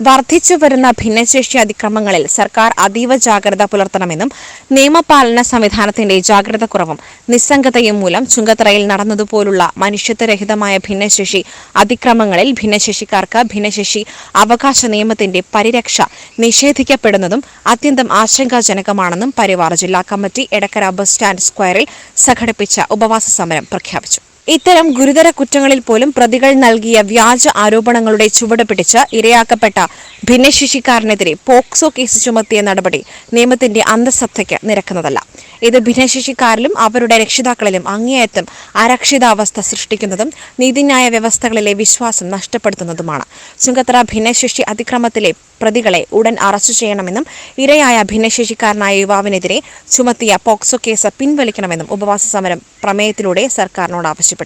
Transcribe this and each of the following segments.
വർദ്ധിച്ചു വരുന്ന ഭിന്നശേഷി അതിക്രമങ്ങളിൽ സർക്കാർ അതീവ ജാഗ്രത പുലർത്തണമെന്നും നിയമപാലന സംവിധാനത്തിന്റെ ജാഗ്രത കുറവും നിസ്സംഗതയും മൂലം ചുങ്കത്തറയിൽ നടന്നതുപോലുള്ള മനുഷ്യത്വരഹിതമായ ഭിന്നശേഷി അതിക്രമങ്ങളിൽ ഭിന്നശേഷിക്കാർക്ക് ഭിന്നശേഷി അവകാശ നിയമത്തിന്റെ പരിരക്ഷ നിഷേധിക്കപ്പെടുന്നതും അത്യന്തം ആശങ്കാജനകമാണെന്നും പരിവാർ ജില്ലാ കമ്മിറ്റി എടക്കര ബസ് സ്റ്റാൻഡ് സ്ക്വയറിൽ സംഘടിപ്പിച്ച ഉപവാസ സമരം പ്രഖ്യാപിച്ചു. ഇത്തരം ഗുരുതര കുറ്റങ്ങളിൽ പോലും പ്രതികൾ നൽകിയ വ്യാജ ആരോപണങ്ങളുടെ ചുവട് പിടിച്ച് ഇരയാക്കപ്പെട്ട ഭിന്നശേഷിക്കാരനെതിരെ പോക്സോ കേസ് ചുമത്തിയ നടപടി നിയമത്തിന്റെ അന്തസത്തയ്ക്ക് നിരക്കുന്നതല്ല. ഇത് ഭിന്നശേഷിക്കാരിലും അവരുടെ രക്ഷിതാക്കളിലും അങ്ങേയറ്റം അരക്ഷിതാവസ്ഥ സൃഷ്ടിക്കുന്നതും നീതിന്യായ വ്യവസ്ഥകളിലെ വിശ്വാസം നഷ്ടപ്പെടുത്തുന്നതുമാണ്. ചുങ്കത്തറ ഭിന്നശേഷി അതിക്രമത്തിലെ പ്രതികളെ ഉടൻ അറസ്റ്റ് ചെയ്യണമെന്നും ഇരയായ ഭിന്നശേഷിക്കാരനായ യുവാവിനെതിരെ ചുമത്തിയ പോക്സോ കേസ് പിൻവലിക്കണമെന്നും ഉപവാസ സമരം പ്രമേയത്തിലൂടെ സർക്കാരിനോട് ആവശ്യപ്പെട്ടു.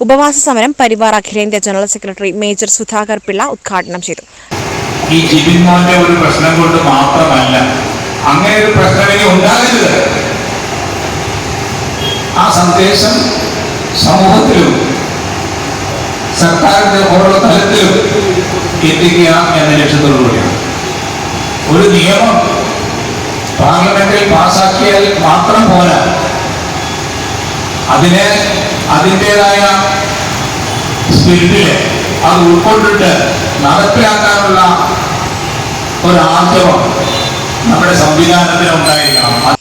ഉപവാസ സമരം പരിവാർ അഖിലേന്ത്യാ general secretary major Sudhakar Pillai ഉദ്ഘാടനം ചെയ്തു. ഒരു പ്രശ്നം ആ സന്ദേശം സർക്കാരിന്റെ ഓരോ തലത്തിലും എത്തിക്കുക എന്ന ലക്ഷ്യത്തോടുകൂടിയാണ് ഒരു നിയമം പാർലമെന്റിൽ പാസാക്കിയാൽ മാത്രം പോരാ. അതിനെ അതിന്റെതായ സ്പിരിറ്റിൽ അത് ഉൾക്കൊണ്ടിട്ട് നടപ്പിലാക്കാനുള്ള ഒരു നമ്മുടെ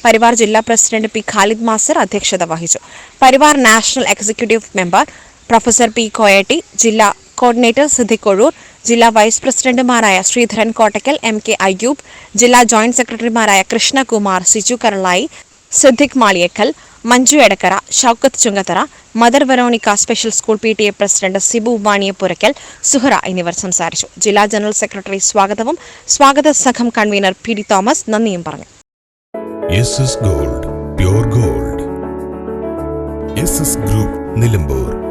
പരിവാർ ജില്ലാ പ്രസിഡന്റ് പി ഖാലിദ് മാസ്റ്റർ അധ്യക്ഷത വഹിച്ചു. Parivar national executive member professor P Koyatti ജില്ലാ കോർഡിനേറ്റർ സിദ്ദിഖ് കൊഴൂർ ജില്ലാ വൈസ് പ്രസിഡന്റുമാരായ ശ്രീധരൻ കോട്ടക്കൽ എം കെ അയ്യൂബ് ജില്ലാ ജോയിന്റ് സെക്രട്ടറിമാരായ Krishnakumar Siju Karalayi Siddique Maliyekkal Manju Edakkara Shoukath Chungathara mother Veronica special school P T A president Sibu Vaniyapurackal Suhara എന്നിവർ സംസാരിച്ചു. ജില്ലാ general secretary സ്വാഗതവും. സ്വാഗത സംഘം കൺവീനർ പി ഡി തോമസ് നന്ദിയും പറഞ്ഞു. Gold gold. ഗ്രൂപ്പ് നിലമ്പൂർ.